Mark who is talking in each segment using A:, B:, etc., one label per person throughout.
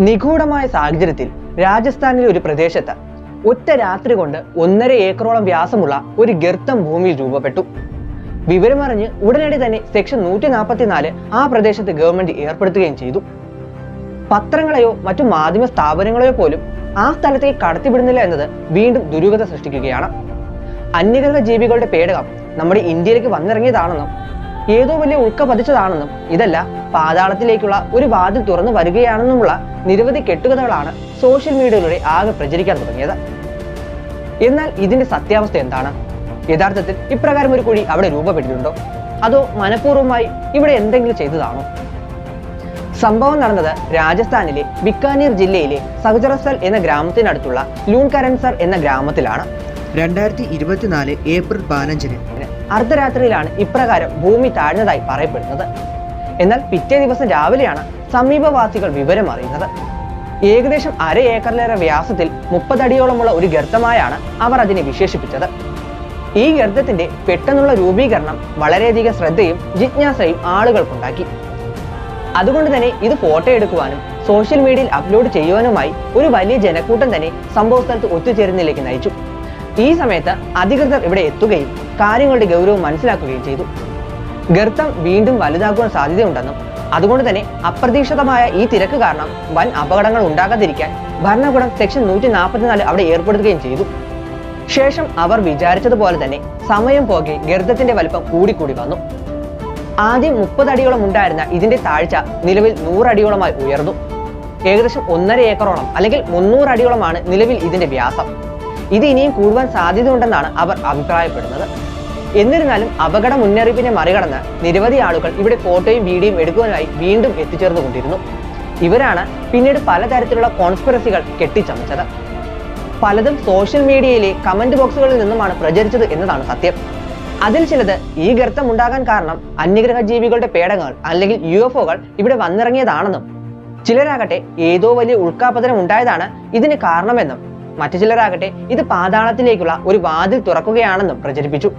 A: നിഗൂഢമായ സാഹചര്യത്തിൽ രാജസ്ഥാനിലെ ഒരു പ്രദേശത്ത് ഒറ്റ രാത്രി കൊണ്ട് ഒന്നര ഏക്കറോളം വ്യാസമുള്ള ഒരു ഗർത്തം ഭൂമിയിൽ രൂപപ്പെട്ടു. വിവരമറിഞ്ഞ് ഉടനടി തന്നെ സെക്ഷൻ നൂറ്റി നാൽപ്പത്തിനാല് ആ പ്രദേശത്ത് ഗവൺമെന്റ് ഏർപ്പെടുത്തുകയും ചെയ്തു. പത്രങ്ങളെയോ മറ്റു മാധ്യമ സ്ഥാപനങ്ങളെയോ പോലും ആ സ്ഥലത്തേക്ക് കടത്തിവിടുന്നില്ല എന്നത് വീണ്ടും ദുരൂഹത സൃഷ്ടിക്കുകയാണ്. അന്യഗ്രഹ ജീവികളുടെ പേടകം നമ്മുടെ ഇന്ത്യയിലേക്ക് വന്നിറങ്ങിയതാണെന്നും ഏതോ വലിയ ഉൾക്ക പതിച്ചതാണെന്നും ഇതല്ല പാതാളത്തിലേക്കുള്ള ഒരു വാതിൽ തുറന്നു വരികയാണെന്നുമുള്ള നിരവധി കെട്ടുകഥകളാണ് സോഷ്യൽ മീഡിയയിലൂടെ ആകെ പ്രചരിക്കാൻ തുടങ്ങിയത്. എന്നാൽ ഇതിന്റെ സത്യാവസ്ഥ എന്താണ്? യഥാർത്ഥത്തിൽ ഇപ്രകാരം ഒരു കുഴി അവിടെ രൂപപ്പെട്ടിട്ടുണ്ടോ? അതോ മനഃപൂർവമായി ഇവിടെ എന്തെങ്കിലും ചെയ്തതാണോ? സംഭവം നടന്നത് രാജസ്ഥാനിലെ ബിക്കാനീർ ജില്ലയിലെ സഹജറസൽ എന്ന ഗ്രാമത്തിനടുത്തുള്ള ലൂൺകരൻസർ എന്ന ഗ്രാമത്തിലാണ്.
B: രണ്ടായിരത്തി ഇരുപത്തിനാല് ഏപ്രിൽ പതിനഞ്ചിന്.
A: അർദ്ധരാത്രിയിലാണ് ഇപ്രകാരം ഭൂമി താഴ്ന്നതായി പറയപ്പെടുന്നത്. എന്നാൽ പിറ്റേ ദിവസം രാവിലെയാണ് സമീപവാസികൾ വിവരം അറിയുന്നത്. ഏകദേശം അര ഏക്കറിലേറെ വ്യാസത്തിൽ മുപ്പതടിയോളമുള്ള ഒരു ഗർത്തമായാണ് അവർ അതിനെ വിശേഷിപ്പിച്ചത്. ഈ ഗർത്തത്തിന്റെ പെട്ടെന്നുള്ള രൂപീകരണം വളരെയധികം ശ്രദ്ധയും ജിജ്ഞാസയും ആളുകൾക്കുണ്ടാക്കി. അതുകൊണ്ട് തന്നെ ഇത് ഫോട്ടോ എടുക്കുവാനും സോഷ്യൽ മീഡിയയിൽ അപ്ലോഡ് ചെയ്യുവാനുമായി ഒരു വലിയ ജനക്കൂട്ടം തന്നെ സംഭവസ്ഥലത്ത് ഒത്തുചേരുന്നതിലേക്ക് നയിച്ചു. ഈ സമയത്ത് അധികൃതർ ഇവിടെ എത്തുകയും കാര്യങ്ങളുടെ ഗൗരവം മനസ്സിലാക്കുകയും ചെയ്തു. ഗർത്തം വീണ്ടും വലുതാക്കുവാൻ സാധ്യതയുണ്ടെന്നും അതുകൊണ്ട് തന്നെ അപ്രതീക്ഷിതമായ ഈ തിരക്ക് കാരണം വൻ അപകടങ്ങൾ ഉണ്ടാകാതിരിക്കാൻ ഭരണകൂടം സെക്ഷൻ നൂറ്റി നാൽപ്പത്തിനാല് അവിടെ ഏർപ്പെടുത്തുകയും ചെയ്തു. ശേഷം അവർ വിചാരിച്ചതുപോലെ തന്നെ സമയം പോകെ ഗർത്തത്തിന്റെ വലിപ്പം കൂടിക്കൂടി വന്നു. ആദ്യം മുപ്പത് അടിയോളം ഉണ്ടായിരുന്ന ഇതിന്റെ താഴ്ച നിലവിൽ നൂറടിയോളമായി ഉയർന്നു. ഏകദേശം ഒന്നര ഏക്കറോളം അല്ലെങ്കിൽ മുന്നൂറ് അടിയോളമാണ് നിലവിൽ ഇതിന്റെ വ്യാസം. ഇത് ഇനിയും കൂടുവാൻ സാധ്യതയുണ്ടെന്നാണ് അവർ അഭിപ്രായപ്പെടുന്നത്. എന്നിരുന്നാലും അപകട മുന്നറിയിപ്പിനെ മറികടന്ന് നിരവധി ആളുകൾ ഇവിടെ ഫോട്ടോയും വീഡിയോയും എടുക്കുവാനായി വീണ്ടും എത്തിച്ചേർന്നുകൊണ്ടിരുന്നു. ഇവരാണ് പിന്നീട് പലതരത്തിലുള്ള കോൺസ്പിറസികൾ കെട്ടിച്ചമച്ചത്. പലതും സോഷ്യൽ മീഡിയയിലെ കമന്റ് ബോക്സുകളിൽ നിന്നുമാണ് പ്രചരിച്ചത് എന്നതാണ് സത്യം. അതിൽ ചിലത് ഈ ഗർത്തം ഉണ്ടാകാൻ കാരണം അന്യഗ്രഹ ജീവികളുടെ പേടകങ്ങൾ അല്ലെങ്കിൽ യു എഫ് ഒകൾ ഇവിടെ വന്നിറങ്ങിയതാണെന്നും ചിലരാകട്ടെ ഏതോ വലിയ ഉൾക്കാപതനം ഉണ്ടായതാണ് ഇതിന് കാരണമെന്നും മറ്റു ചിലരാകട്ടെ ഇത് പാതാളത്തിലേക്കുള്ള ഒരു വാതിൽ തുറക്കുകയാണെന്നും പ്രചരിപ്പിച്ചു.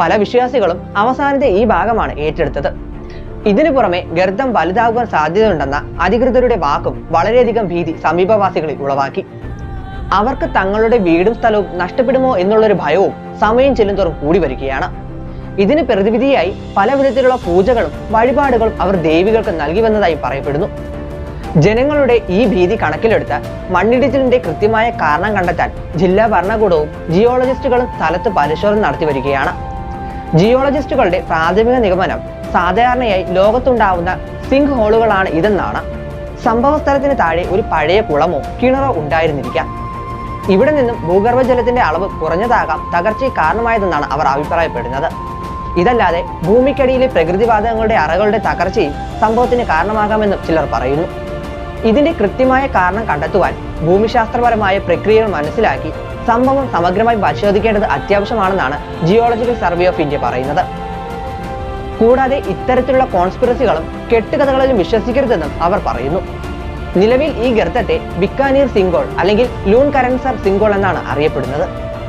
A: പല വിശ്വാസികളും അവസാനത്തെ ഈ ഭാഗമാണ് ഏറ്റെടുത്തത്. ഇതിനു പുറമെ ഗർദ്ദം വലുതാകുവാൻ സാധ്യതയുണ്ടെന്ന അധികൃതരുടെ വാക്കും വളരെയധികം ഭീതി സമീപവാസികളിൽ ഉളവാക്കി. അവർക്ക് തങ്ങളുടെ വീടും സ്ഥലവും നഷ്ടപ്പെടുമോ എന്നുള്ളൊരു ഭയവും സമയം ചെല്ലുന്തോറും കൂടി വരികയാണ്. ഇതിന് പ്രതിവിധിയായി പല വിധത്തിലുള്ള പൂജകളും വഴിപാടുകളും അവർ ദേവികൾക്ക് നൽകി വന്നതായി പറയപ്പെടുന്നു. ജനങ്ങളുടെ ഈ ഭീതി കണക്കിലെടുത്ത് മണ്ണിടിച്ചിലിന്റെ കൃത്യമായ കാരണം കണ്ടെത്താൻ ജില്ലാ ഭരണകൂടവും ജിയോളജിസ്റ്റുകളും സ്ഥലത്ത് പരിശോധന നടത്തി വരികയാണ്. ജിയോളജിസ്റ്റുകളുടെ പ്രാഥമിക നിഗമനം സാധാരണയായി ലോകത്തുണ്ടാവുന്ന സിങ്ക് ഹോളുകളാണ് ഇതെന്നാണ്. സംഭവ സ്ഥലത്തിന് താഴെ ഒരു പഴയ കുളമോ കിണറോ ഉണ്ടായിരുന്നിരിക്കാം. ഇവിടെ നിന്നും ഭൂഗർഭജലത്തിന്റെ അളവ് കുറഞ്ഞതാകാം തകർച്ചയ്ക്ക് കാരണമായതെന്നാണ് അവർ അഭിപ്രായപ്പെടുന്നത്. ഇതല്ലാതെ ഭൂമിക്കടിയിലെ പ്രകൃതിവാതകങ്ങളുടെ അറകളുടെ തകർച്ചയും സംഭവത്തിന് കാരണമാകാമെന്നും ചിലർ പറയുന്നു. ഇതിന്റെ കൃത്യമായ കാരണം കണ്ടെത്തുവാൻ ഭൂമിശാസ്ത്രപരമായ പ്രക്രിയകൾ മനസ്സിലാക്കി സംഭവം സമഗ്രമായി പരിശോധിക്കേണ്ടത് അത്യാവശ്യമാണെന്നാണ് ജിയോളജിക്കൽ സർവേ ഓഫ് ഇന്ത്യ പറയുന്നത്. കൂടാതെ ഇത്തരത്തിലുള്ള കോൺസ്പിറസികളും കെട്ടുകഥകളിലും വിശ്വസിക്കരുതെന്നും അവർ പറയുന്നു. നിലവിൽ ഈ ഗർത്തത്തെ ബിക്കാനീർ സിംഗോൾ അല്ലെങ്കിൽ ലൂൺ കരൻസർ സിംഗോൾ എന്നാണ് അറിയപ്പെടുന്നത്.